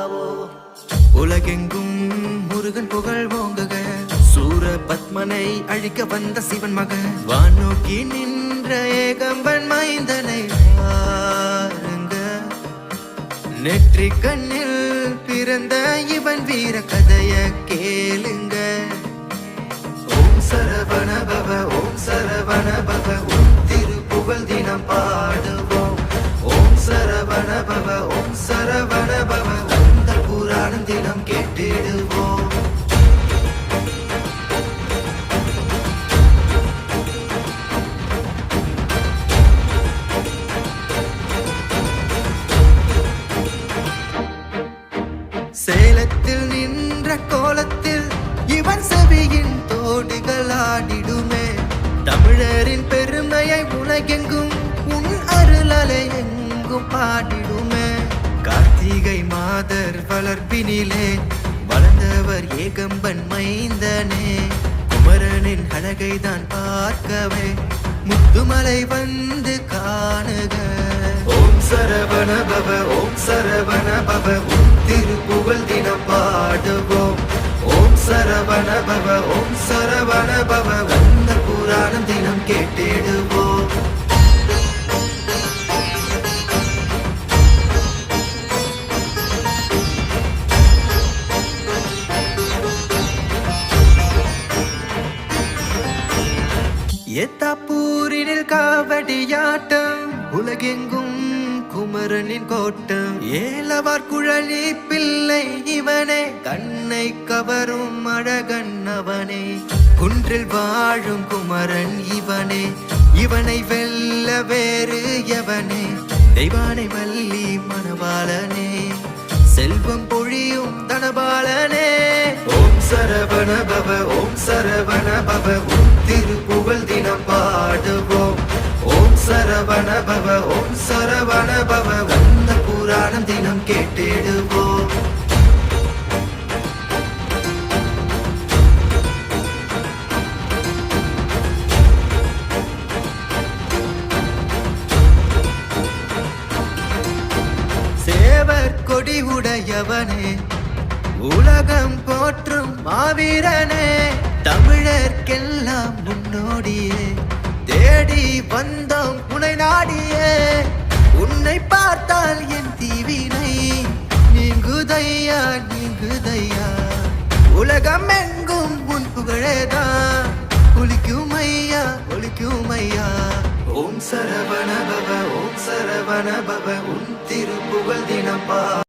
பாவோ? உலகெங்கும் முருகன் புகழ் ஓங்குக. சூர பத்மனை அழிக்க வந்த சிவன் மகன். வானோக்கி நின்ற ஏகம்பன் மைந்தனை பாருங்க நெற்றி கண்ணில் பிறந்த இவன் வீர கதைய கேளுங்க. ஓம் சரவண பவ ஓம் சரவண பவ ஓம் திருப்புகழ் தினம் பாடுவோம். ஓம் சரவண பவ ஓம் சரவ தினம் கேட்டிடுவோம். சேலத்தில் நின்ற கோலத்தில் இவன் செவியின் தோடுகள் ஆடிடுமே. தமிழரின் பெருமையை உலகெங்கும் மாதர் வளர்ப்பினிலே வளர்ந்தவர் ஏகம்பன் மைந்தனே குமரனின் அழகை தான் பார்க்கவே முத்துமலை வந்து காணுக. ஓம் சரவண பவ ஓம் சரவண பவ உன் திருப்புகழ் தினம் பாடுவோம். ஓம் சரவண பவ ஓம் சரவண பவ வந்த புராணம் தினம் கேட்டே எத்தாப்பூரினில் காவடியாட்டம் உலகெங்கும் குமரனின் கோட்டம். ஏலவார் குழலி பிள்ளை இவனே கண்ணை கவரும் அழகன் அவனே. குன்றில் வாழும் குமரன் இவனே இவனை வெல்ல வேறு எவனே. தெய்வானை வள்ளி மணவாளனே செல்வம் பொழியும் தனபாலனே. ஓம் சரவண பவ ஓம் சரவண பவ உன் திருப்புகழ் சரவண பவ ஓம் சரவண பவ வந்த புராணம் தினம் கேட்டிடுவோம் சேவர் கொடி உடையவனே உலகம் போற்றும் மாவீரனே தமிழர்க்கெல்லாம் முன்னோடியே தேடி வந்த உலகம் எங்கும் உன் புகழேதான் ஒலிக்கும் ஐயா ஒலிக்கும் ஐயா ஓம் சரவண பவ ஓம் சரவண பவ உன் திருப்புகழ் தினப்பா.